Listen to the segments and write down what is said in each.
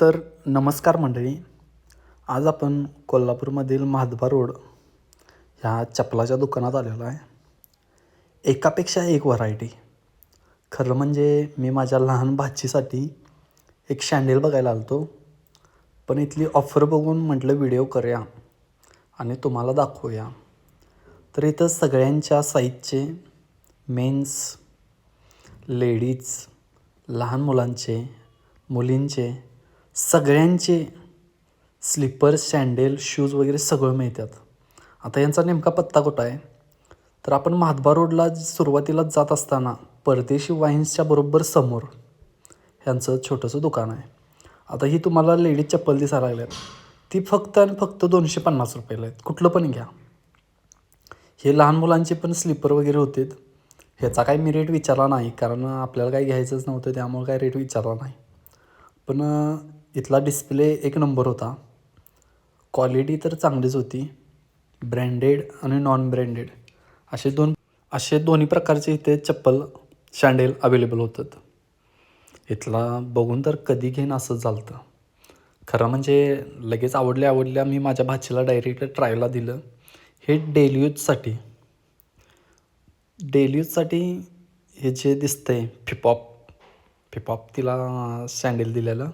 तर नमस्कार मंडळी. आज आपण कोल्हापूरमधील महाद्वार रोड ह्या चपलाच्या दुकानात आलेलो आहे. एकापेक्षा एक व्हरायटी खरं म्हणजे मी माझ्या लहान भाचीसाठी एक शँडेल बघायला आलतो. पण इथली ऑफर बघून म्हटलं व्हिडिओ करूया आणि तुम्हाला दाखवूया. तर इथं सगळ्यांच्या साईजचे मेन्स लेडीज लहान मुलांचे मुलींचे सगळ्यांचे स्लिपर्स सँडेल शूज वगैरे सगळं मिळतात. आता यांचा नेमका पत्ता कुठं आहे? तर आपण महाद्वार रोडला सुरुवातीला जात असताना परदेशी वाईन्सच्या बरोबर समोर ह्यांचं छोटंसं दुकान आहे. आता ही तुम्हाला लेडीज चप्पल दिसायला लागल्यात. ती फक्त आणि फक्त दोनशे पन्नास रुपयाला आहेत. कुठलं पण घ्या. हे लहान मुलांचे पण स्लीपर वगैरे होते ह्याचा काही मी रेट विचारला नाही कारण आपल्याला काही घ्यायचंच नव्हतं त्यामुळे काही रेट विचारला नाही. पण इथला डिस्प्ले एक नंबर होता. क्वालिटी तर चांगलीच होती. ब्रँडेड आणि नॉन ब्रँडेड असे दोन असे दोन्ही प्रकारचे इथे चप्पल शँडेल अवेलेबल होतात. इथला बघून तर कधी घेईन असंच झालं खरं म्हणजे लगेच आवडल्या आवडल्या मी माझ्या भाचीला डायरेक्ट ट्रायला दिलं. हे डेली यूजसाठी डेली यूजसाठी हे जे दिसतंय फिपॉप फिपॉप तिला सँडेल दिलेलं.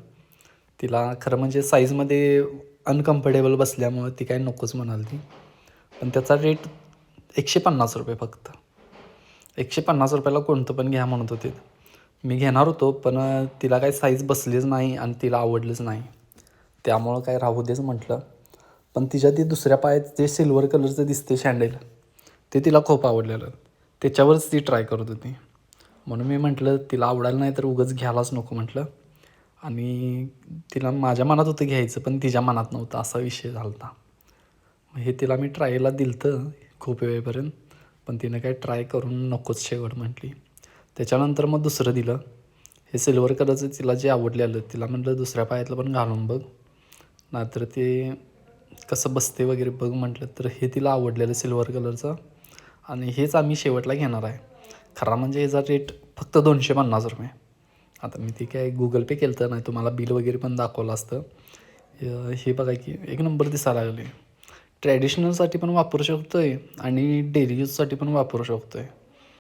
तिला खरं म्हणजे साईजमध्ये अनकम्फर्टेबल बसल्यामुळं ती काय नकोच म्हणाल ती. पण त्याचा रेट एकशे पन्नास रुपये फक्त. एकशे पन्नास रुपयाला कोणतं पण घ्या म्हणत होते. मी घेणार होतो पण तिला काही साईज बसलीच नाही आणि तिला आवडलीच नाही. त्यामुळं काय राहू देच म्हटलं. पण तिच्या ती दुसऱ्या पायात जे सिल्वर कलरचं दिसते शँडेल ते तिला खूप आवडलेलं. त्याच्यावरच ती ट्राय करत होती. म्हणून मी म्हटलं तिला आवडायला नाही तर उगाच घ्यायलाच नको म्हटलं. आणि तिला माझ्या मनात होतं घ्यायचं पण तिच्या मनात नव्हतं असा विषय झाला होता मग हे तिला मी ट्रायला दिलं होतं खूप वेळेपर्यंत पण तिनं काय ट्राय करून नकोच शेवट म्हटली. त्याच्यानंतर मग दुसरं दिलं. हे सिल्वर कलरचं तिला जे आवडलेलं तिला म्हटलं दुसऱ्या पायातलं पण घालून बघ. नाहीतर ते कसं बसते वगैरे बघ म्हटलं तर हे तिला आवडलेलं सिल्वर कलरचं. आणि हेच आम्ही शेवटला घेणार आहे. खरा म्हणजे ह्याचा रेट फक्त दोनशे पन्नास रुपये. आता मी ते काय गुगल पे केलं तर नाही तुम्हाला बिल वगैरे पण दाखवलं असतं. हे बघा की एक नंबर दिसायला लागले. ट्रॅडिशनलसाठी पण वापरू शकतो आहे आणि डेली यूजसाठी पण वापरू शकतो आहे